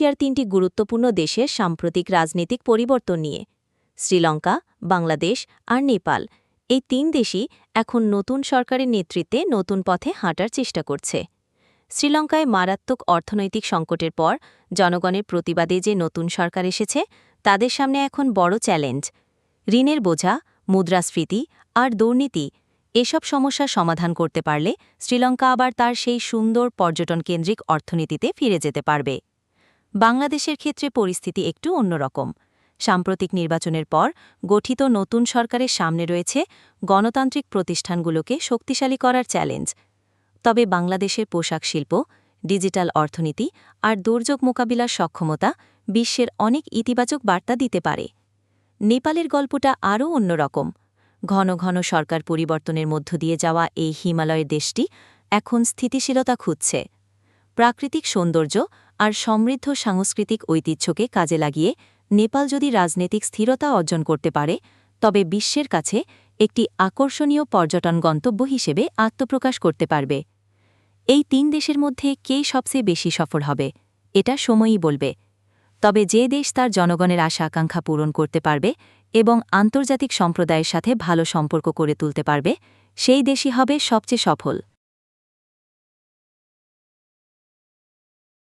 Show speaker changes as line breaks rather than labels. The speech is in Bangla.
এশিয়ার তিনটি গুরুত্বপূর্ণ দেশের সাম্প্রতিক রাজনৈতিক পরিবর্তন নিয়ে, শ্রীলঙ্কা, বাংলাদেশ আর নেপাল। এই তিন দেশই এখন নতুন সরকারের নেতৃত্বে নতুন পথে হাঁটার চেষ্টা করছে। শ্রীলঙ্কায় মারাত্মক অর্থনৈতিক সংকটের পর জনগণের প্রতিবাদে যে নতুন সরকার এসেছে, তাদের সামনে এখন বড় চ্যালেঞ্জ। ঋণের বোঝা, মুদ্রাস্ফীতি আর দুর্নীতি, এসব সমস্যা সমাধান করতে পারলে শ্রীলঙ্কা আবার তার সেই সুন্দর পর্যটন কেন্দ্রিক অর্থনীতিতে ফিরে যেতে পারবে। বাংলাদেশের ক্ষেত্রে পরিস্থিতি একটু অন্যরকম। সাম্প্রতিক নির্বাচনের পর গঠিত নতুন সরকারের সামনে রয়েছে গণতান্ত্রিক প্রতিষ্ঠানগুলোকে শক্তিশালী করার চ্যালেঞ্জ। তবে বাংলাদেশের পোশাক শিল্প, ডিজিটাল অর্থনীতি আর দুর্যোগ মোকাবিলার সক্ষমতা বিশ্বের অনেক ইতিবাচক বার্তা দিতে পারে। নেপালের গল্পটা আরও অন্যরকম। ঘন ঘন সরকার পরিবর্তনের মধ্য দিয়ে যাওয়া এই হিমালয়ের দেশটি এখন স্থিতিশীলতা খুঁজছে। প্রাকৃতিক সৌন্দর্য আর সমৃদ্ধ সাংস্কৃতিক ঐতিহ্যকে কাজে লাগিয়ে নেপাল যদি রাজনৈতিক স্থিরতা অর্জন করতে পারে, তবে বিশ্বের কাছে একটি আকর্ষণীয় পর্যটন গন্তব্য হিসেবে আত্মপ্রকাশ করতে পারবে। এই তিন দেশের মধ্যে কে সবচেয়ে বেশি সফল হবে, এটা সময়ই বলবে। তবে যে দেশ তার জনগণের আশা আকাঙ্ক্ষা পূরণ করতে পারবে এবং আন্তর্জাতিক সম্প্রদায়ের সাথে ভালো সম্পর্ক করে তুলতে পারবে, সেই দেশই হবে সবচেয়ে সফল।